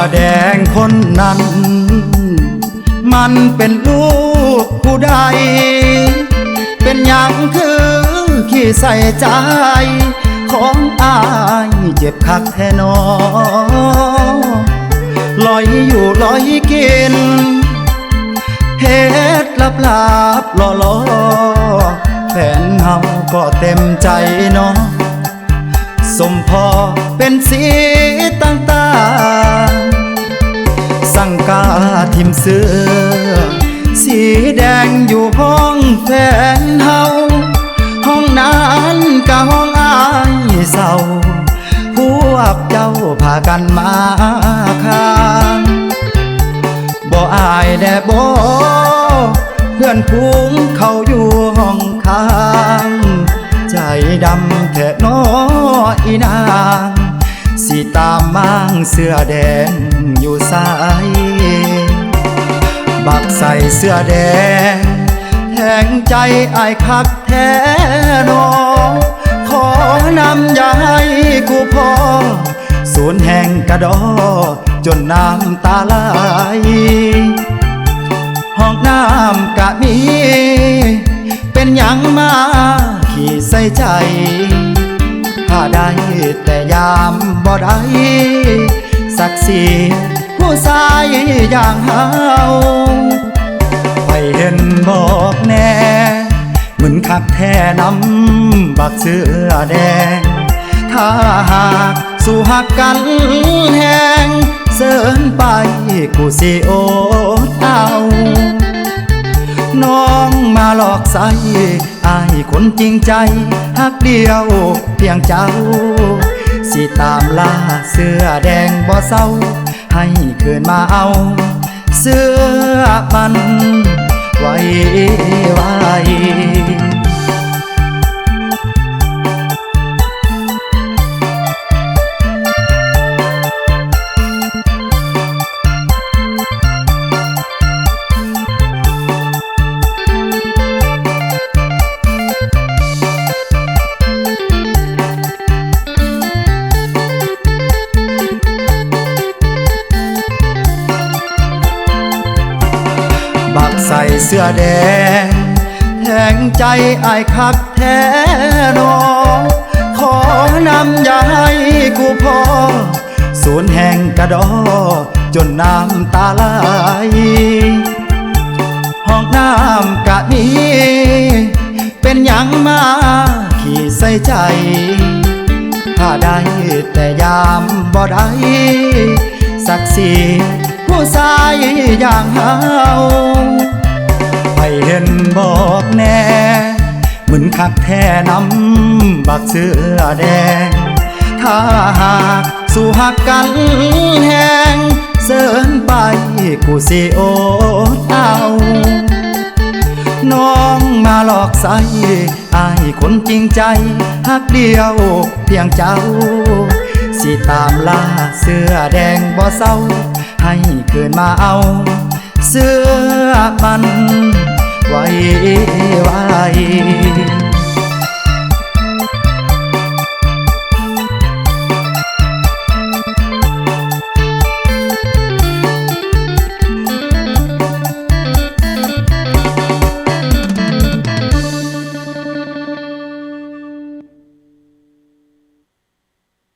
้อแดงคนนั้น มันเป็นลูกผู้ใด เป็นยังคือขี้ใส่ใจ ของอายเจ็บคักแท้นอลอยอยู่ลอยกินเฮ็ดลับลับล่อล่อแฟนเฮาก็เต็มใจเนาะสมพอเป็นสีต่าง ทิมเสื้อสีแดงอยู่ห้องแฟนเฮา ห้องนั้นก็ห้องอายเศร้า พวกเจ้าพากันมาค้างบ่อายแด่บ่เพื่อนพุงเขาอยู่ห้องข้าง ใจดำแท้น้ออีนาง สิตามมางเสื้อแดงอยู่สายักใส่เสื้อแดงแทงใจไอายคักแท้นอขอนำยาให้กูพอสูนแห่งกระดอ จนน้ำตาไหลห้องน้ำกะมี เป็นยังมาขี่ใส่ใจ ถ้าได้แต่ยามบ่ได้สักสี ผู้ชายอย่างเฮาไปเห็นบอกแน่เหมือนคักแท้น้ำบักเสื้อแดง ถ้าหากสู่หักกันแหงเสินไปกูสิโอดเอาน้องมาหลอกใส่อายคนจริงใจหักเดียวเพียงเจ้า สิตามล่าเสื้อแดงบ่เศร้า ให้คืนมาเอา เสื้อมันไว้ไว้ ใส่เสื้อแดง แทงใจไอายคักแท้นอขอนำยาให้กูพอสูนแห่งกระดอ จนน้ำตาไหลห้องน้ำกะมีเป็นยังมาขี่ใส่ใจ ถ้าได้แต่ยามบ่ได้สักสีผู้ชายอย่างเฮา ไปเห็นบอกแน่เหมือนคักแท้น้ำบักเสื้อแดง ถ้าหากสู่หักกันแหงเสินไปกูสิโอเอาน้องมาหลอกใส่อายคนจริงใจหักเดียวเพียงเจ้า สิตามล่าเสื้อแดงบ่เศร้า ให้คืนมาเอา เสื้อมัน வாயே வாயே